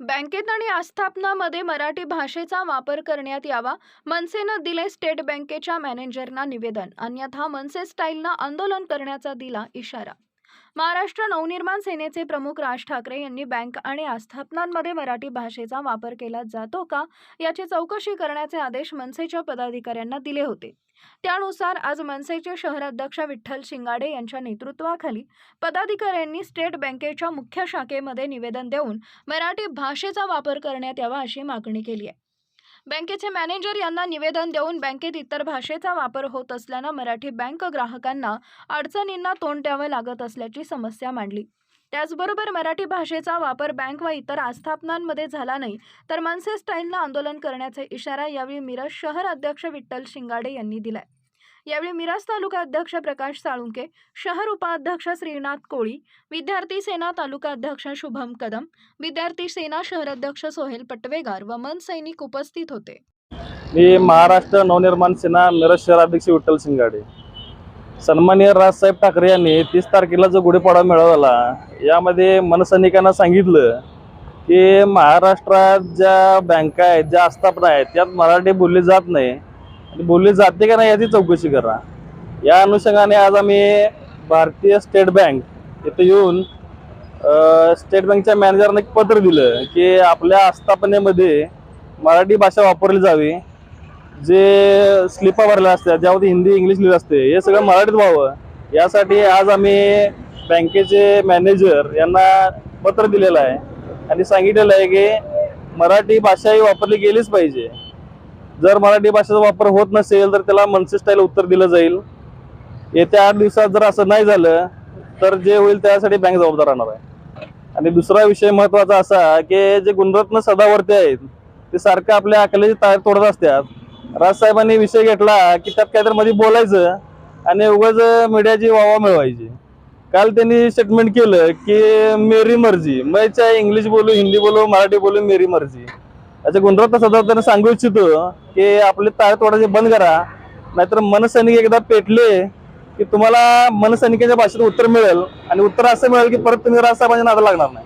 बँकेत आणि आस्थापनामध्ये मराठी भाषेचा वापर करण्यात यावा. मनसेनं दिले स्टेट बँकेच्या मॅनेजरना निवेदन. अन्यथा मनसे स्टाईलनं आंदोलन करण्याचा दिला इशारा. महाराष्ट्र नवनिर्माण सेनेचे प्रमुख राज ठाकरे यांनी बँक आणि आस्थापनांमध्ये मराठी भाषेचा वापर केला जातो का याची चौकशी करण्याचे आदेश मनसेच्या पदाधिकाऱ्यांना दिले होते. त्यानुसार आज मनसेचे शहराध्यक्ष विठ्ठल शिंगाडे यांच्या नेतृत्वाखाली पदाधिकाऱ्यांनी स्टेट बँकेच्या मुख्य शाखेमध्ये निवेदन देऊन मराठी भाषेचा वापर करण्यात यावा अशी मागणी केली आहे. बँकेचे मॅनेजर यांना निवेदन देऊन बँकेत इतर भाषेचा वापर होत असल्यानं मराठी बँक ग्राहकांना अडचणींना तोंड द्यावं लागत असल्याची समस्या मांडली. त्याचबरोबर मराठी भाषेचा वापर बँक व इतर आस्थापनांमध्ये झाला नाही तर मनसे स्टाईलनं आंदोलन करण्याचा इशारा यावेळी मिरज शहर अध्यक्ष विठ्ठल शिंगाडे यांनी दिलाय. यावेळी मिरज तालुका अध्यक्ष प्रकाश साळुंके शहर उपाध्यक्ष श्रीनाथ कोळी विद्यार्थी सेना तालुका अध्यक्ष शुभम कदम विद्यार्थी सेना शहर अध्यक्ष सोहेल पटवेगार व मन सैनिक उपस्थित होते. मी महाराष्ट्र नवनिर्माण सेना मिरज शहराध्यक्ष विठ्ठल सिंगाडे सन्मान्य राजसाहेब ठाकरे यांनी तीस तारखेला जो गुढीपाडा मेळावा झाला यामध्ये मनसैनिकांना सांगितलं की महाराष्ट्रात ज्या बँका आहेत ज्या आस्थापना आहेत त्यात मराठी बोलली जात नाही. आणि बोलली जाते का नाही याची चौकशी करा. या अनुषंगाने आज आम्ही भारतीय स्टेट बँक इथं येऊन स्टेट बँकच्या मॅनेजरने एक पत्र दिलं की आपल्या आस्थापनेमध्ये मराठी भाषा वापरली जावी. जे स्लिपा भरल्या असतात ज्यामध्ये हिंदी इंग्लिश लिहिलं असते हे सगळं मराठीत व्हावं. यासाठी आज आम्ही बँकेचे मॅनेजर यांना पत्र दिलेलं आहे. आणि सांगितलेलं आहे की मराठी भाषा ही वापरली गेलीच पाहिजे. जर मराठी भाषेचा वापर होत नसेल तर त्याला मनसे स्टाईल उत्तर दिलं जाईल. येत्या आठ दिवसात जर असं नाही झालं तर जे होईल त्यासाठी बँक जबाबदार राहणार आहे. आणि दुसरा विषय महत्त्वाचा असा की जे गुणरत्न सदावर्ती आहेत ते सारखं आपल्या अकलेची तार तोडत असतात. राजसाहेबांनी विषय घेतला की त्यात काहीतरी मध्ये बोलायचं आणि उगाच मीडियाची वावा मिळवायची. काल त्यांनी स्टेटमेंट केलं की मेरी मर्जी. मैं इंग्लिश बोलू हिंदी बोलू मराठी बोलू मेरी मर्जी. अच्छा गुणरत्न सदावर्तींना सांगू इच्छितो की आपले ताळ तोडायचे बंद करा. नाहीतर मनसैनिक एकदा पेटले की तुम्हाला मनसैनिकाच्या भाषेत उत्तर मिळेल. आणि उत्तर असं मिळेल की परत तुम्ही राजसाहेबांच्या नादा लागणार नाही.